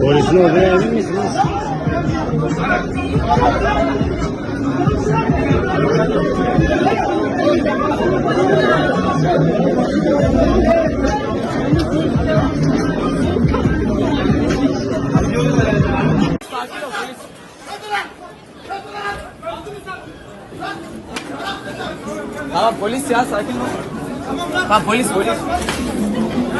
Polisin oraya emin misiniz? Tamam polis ya sakin ol. Tamam polis polis.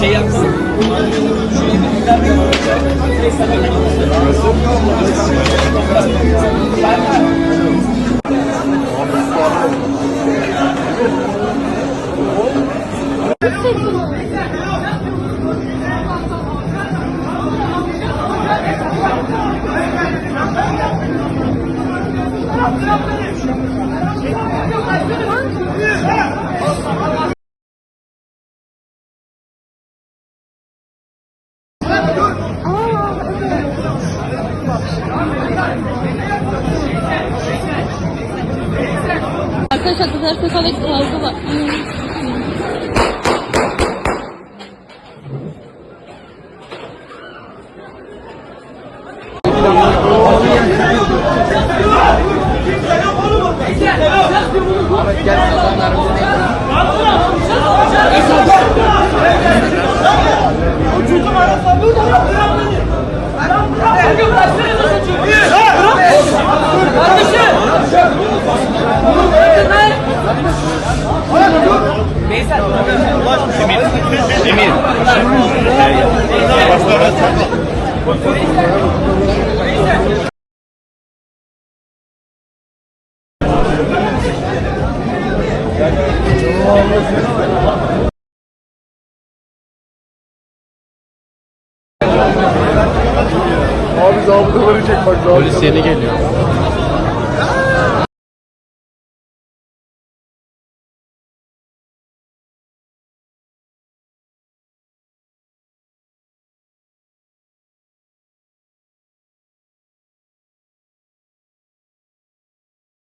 Şey yapsın. arkadaşlar kız arkadaşlar ve kavga var. Abi zabıtaları çek bak zabıtaları. Polis yeni geliyor.